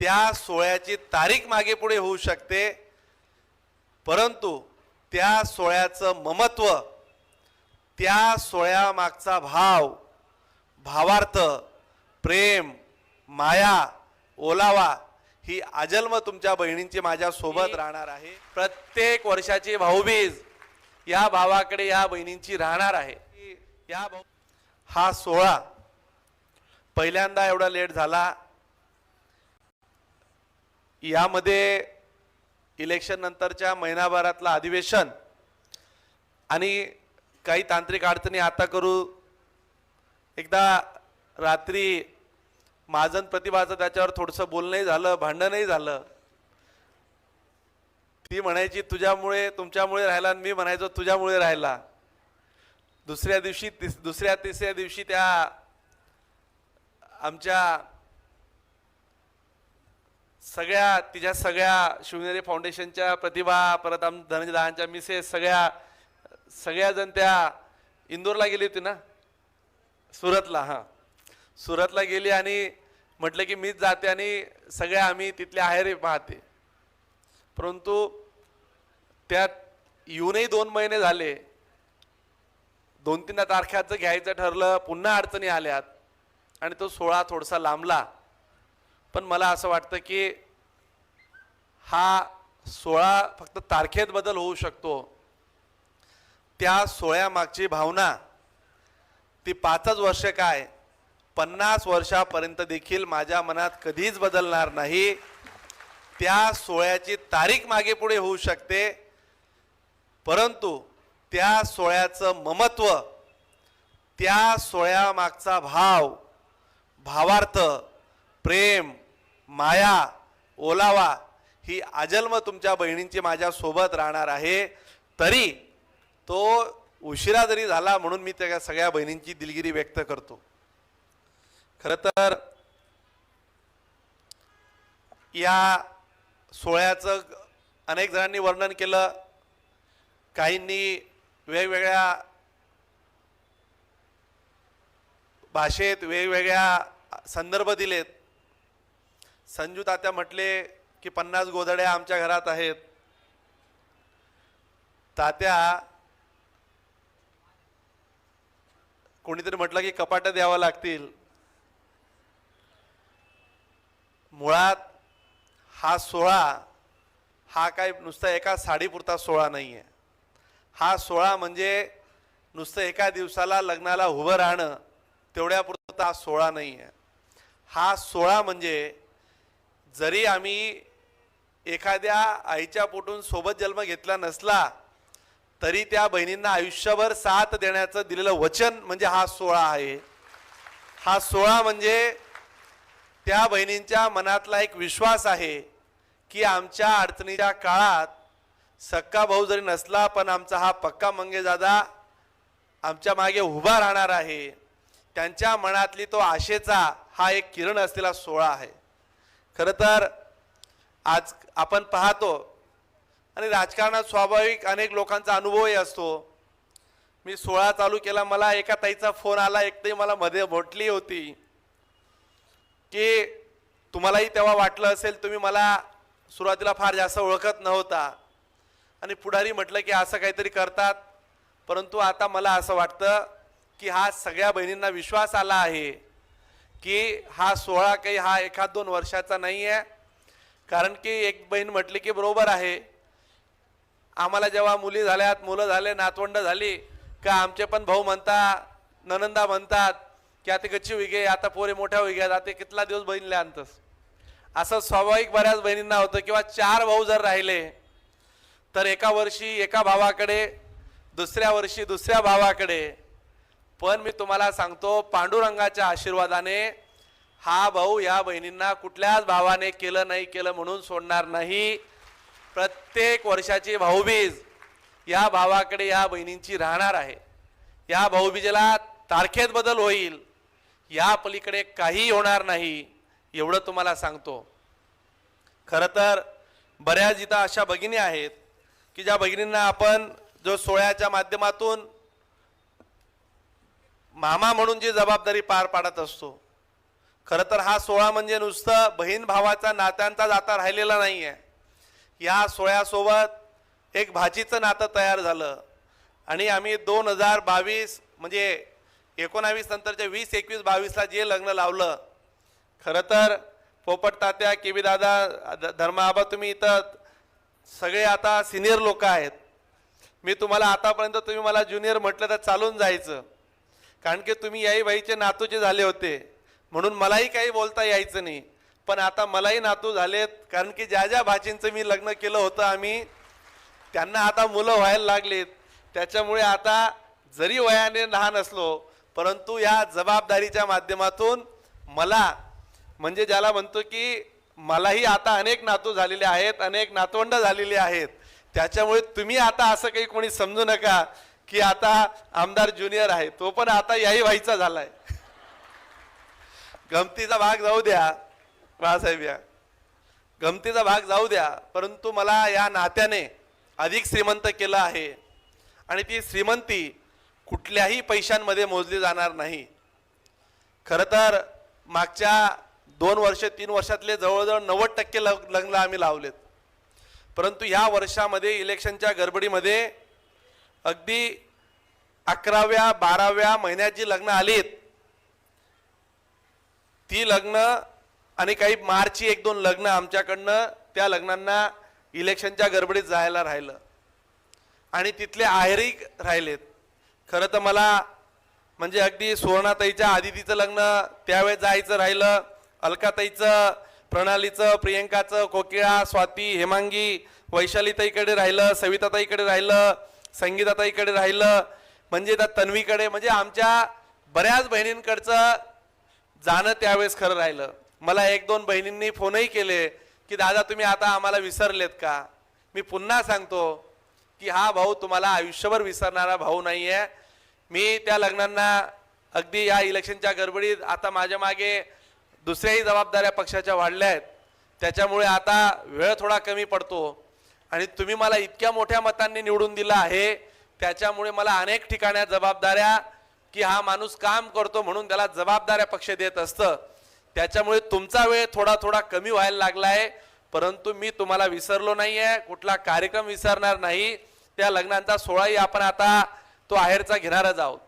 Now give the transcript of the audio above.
त्या सोहळ्याची तारीख मागे पुढे होऊ शकते. परंतु त्या सोहळ्याचं ममत्व त्या सोहळ्यामागचा भाव भावार्थ प्रेम माया ओलावा ही अजन्म तुमच्या बहिणींची माझ्या सोबत राहणार आहे. प्रत्येक वर्षाची भाऊबीज या भावाकडे या बहिणींची राहणार आहे. या भाऊ हा सोहळा पहिल्यांदा एवढा लेट झाला. यामध्ये इलेक्शन नंतरच्या महिनाभरातलं अधिवेशन आणि काही तांत्रिक अडचणी आता करू एकदा रात्री महाजन प्रतिभाचं त्याच्यावर थोडंसं बोलणंही झालं भांडणही झालं. ती म्हणायची तुझ्यामुळे तुमच्यामुळे राहिला आणि मी म्हणायचो तुझ्यामुळे राहिला. दुसऱ्या दिवशी तिस दुसऱ्या तिसऱ्या दिवशी त्या आमच्या सगळ्या तिच्या सगळ्या शिवनेरी फाउंडेशनच्या प्रतिभा परत आम धनंजय दहांच्या मिसेस सगळ्या सगळ्याजण त्या इंदोरला गेली होती ना? सुरतला हां. सुरतला गेली आणि म्हटलं की मीच जाते आणि सगळ्या आम्ही तिथल्या आहेरे पाहते. परंतु त्यात येऊनही दोन महिने झाले. दोन तीन तारख्याचं घ्यायचं ठरलं पुन्हा अडचणी आल्यात. आणि तो सोळा थोडासा लांबला. पण मला असं वाटतं की हा सोळा फक्त तारखेत बदल होऊ शकतो. त्या सोळ्यामागची भावना ती पाचच वर्ष काय? पन्नास वर्षापर्यंत देखील माझ्या मनात कधीच बदलणार नाही. त्या सोळ्याची तारीख मागे पुढे होऊ शकते. परंतु त्या सोळ्याचं ममत्व त्या सोळ्यामागचा भाव भावार्थ प्रेम माया ओलावा ही अजन्म तुमच्या बहिणींची माझ्या सोबत राहणार आहे. तरी तो उशिरा जरी झाला म्हणून मी त्या सगळ्या बहिणींची दिलगिरी व्यक्त करतो. खरं तर या सोहळ्याचं अनेक जणांनी वर्णन केलं. काहींनी वेगवेगळ्या भाषेत वेगवेगळ्या संदर्भ दिलेत. संजू तात्या म्हटले की पन्नास गोधड्या आमच्या घरात आहेत. तात्या कोणीतरी म्हटलं की कपाटं द्यावं लागतील. मुळात हा सोहळा हा काय नुसता एका साडीपुरता सोहळा नाही आहे हा सोहळा म्हणजे नुसतं एका दिवसाला लग्नाला उभं राहणं तेवढ्यापुरता हा सोहळा नाही आहे हा सोहळा म्हणजे जरी आम्ही एखाद्या आईच्या पोटून सोबत जन्म घेतला नसला तरी त्या बहिणींना आयुष्यभर साथ देण्याचं दिलेलं वचन म्हणजे हा सोहळा आहे. हा सोहळा म्हणजे त्या बहिणींच्या मनातला एक विश्वास आहे की आमच्या अडचणीच्या काळात सक्का भाऊ जरी नसला पण आमचा हा पक्का मंगेजादा आमच्या मागे उभा राहणार आहे. त्यांच्या मनातली तो आशेचा हा एक किरण असलेला सोहळा आहे. खरं तर आज आपण पाहतो आणि राजकारणात स्वाभाविक अनेक लोकांचा अनुभवही असतो. मी सोळा चालू केला मला एका ताईचा फोन आला एक ताई मला मध्ये म्हटली होती की तुम्हालाही तेव्हा वाटलं असेल तुम्ही मला सुरुवातीला फार जास्त ओळखत नव्हता. आणि पुढारी म्हटलं की असं काहीतरी करतात परंतु आता मला असं वाटतं की हा सगळ्या बहिणींना विश्वास आला आहे. की हा सोहळा काही हा एखाद दोन वर्षाचा नाही आहे कारण की एक बहीण म्हटली की बरोबर आहे. आम्हाला जेव्हा मुली झाल्यात मुलं झाले नातवंड झाली का आमचे पण भाऊ म्हणता ननंदा म्हणतात की आता गच्ची विगे आता पोरे मोठ्या विग्यात आता कितला दिवस बहिणीले आणतस? असं स्वाभाविक बऱ्याच बहिणींना होतं किंवा चार भाऊ जर राहिले तर एका वर्षी एका भावाकडे दुसऱ्या वर्षी दुसऱ्या भावाकडे पण मी तुम्हाला सांगतो पांडुरंगाच्या आशीर्वादाने हा भाऊ या बहिणींना कुठल्याच भावाने केलं नाही केलं म्हणून सोडणार नाही. प्रत्येक वर्षाची भाऊबीज या भावाकडे या बहिणींची राहणार आहे. या भाऊबीजेला तारखेत बदल होईल या पलीकडे काही होणार नाही एवढं तुम्हाला सांगतो. खरं तर बऱ्याच इथं अशा भगिनी आहेत की ज्या भगिनींना आपण जो सोहळ्याच्या माध्यमातून मामा म्हणून जी जबाबदारी पार पाडत असतो. खरं तर हा सोहळा म्हणजे नुसतं बहीण भावाचा नात्यांचा जाता राहिलेला नाही आहे या सोहळ्यासोबत एक भाजीचं नातं तयार झालं. आणि आम्ही दोन हजार बावीस म्हणजे एकोणावीस नंतरच्या वीस एकवीस बावीसला जे लग्न लावलं खरं तर पोपट तात्या केबी दादा धर्माबा तुम्ही इथं सगळे आता सिनियर लोक आहेत. मी तुम्हाला आतापर्यंत तुम्ही मला ज्युनियर म्हटलं तर चालून जायचं. कारण की तुम्ही याही बाईचे नातूचे झाले होते म्हणून मलाही काही बोलता यायचं नाही. पण आता मलाही नातू झालेत कारण की ज्या ज्या भाचींचं मी लग्न केलं होतं आम्ही त्यांना आता मुलं व्हायला लागलीत. त्याच्यामुळे आता जरी वयाने लहान असलो परंतु या जबाबदारीच्या माध्यमातून मला म्हणजे ज्याला म्हणतो की मलाही आता अनेक नातू झालेले आहेत अनेक नातवंड झालेले आहेत. त्याच्यामुळे तुम्ही आता असं काही कोणी समजू नका. की आता आमदार ज्युनियर आहे तो पण आता याही व्हायचा झालाय. गमतीचा भाग जाऊ द्या बाळासाहेब या. गमतीचा भाग जाऊ द्या परंतु मला या नात्याने अधिक श्रीमंत केलं आहे. आणि ती श्रीमंती कुठल्याही पैशांमध्ये मोजली जाणार नाही. खरं तर मागच्या दोन वर्ष तीन वर्षातले जवळजवळ नव्वद टक्के लग लग्न आम्ही लावलेत. परंतु ह्या वर्षामध्ये इलेक्शनच्या गडबडीमध्ये अगदी अकराव्या बाराव्या महिन्यात जी लग्न आलीत ती लग्न आणि काही मार्चची एक दोन लग्न आमच्याकडनं त्या लग्नांना इलेक्शनच्या गडबडीत जायला राहिलं. आणि तिथले आहेरही राहिलेत. खरं तर मला म्हणजे अगदी सुवर्णाताईच्या आदितीचं लग्न त्यावेळेस जायचं राहिलं. अलकाताईचं प्रणालीचं प्रियंकाचं कोकिळा स्वाती हेमांगी वैशालीताईकडे राहिलं सविताताईकडे राहिलं. संगीताताईकडे राहिलं म्हणजे त्या तन्वीकडे म्हणजे आमच्या बऱ्याच बहिणींकडचं जाणं त्यावेळेस खरं राहिलं. मला एक दोन बहिणींनी फोनही केले की दादा तुम्ही आता आम्हाला विसरलेत का? मी पुन्हा सांगतो की हा भाऊ तुम्हाला आयुष्यभर विसरणारा भाऊ नाही आहे मी त्या लग्नांना अगदी या इलेक्शनच्या गडबडीत आता माझ्या मागे दुसऱ्याही जबाबदाऱ्या पक्षाच्या वाढल्या आहेत त्याच्यामुळे आता वेळ थोडा कमी पडतो. आणि तुम्ही मला इतक्या मोठ्या मतांनी निवडून दिला आहे त्याच्यामुळे मला अनेक ठिकाण्या जबाबदाऱ्या की हा माणूस काम करतो म्हणून त्याला जबाबदाऱ्या पक्ष देत असतं. त्याच्यामुळे तुमचा वेळ थोडा थोडा कमी व्हायला लागला आहे परंतु मी तुम्हाला विसरलो नाही आहे कुठला कार्यक्रम विसरणार नाही. त्या लग्नांचा सोळाही आपण आता तो आहेरचा घेणारच आहोत.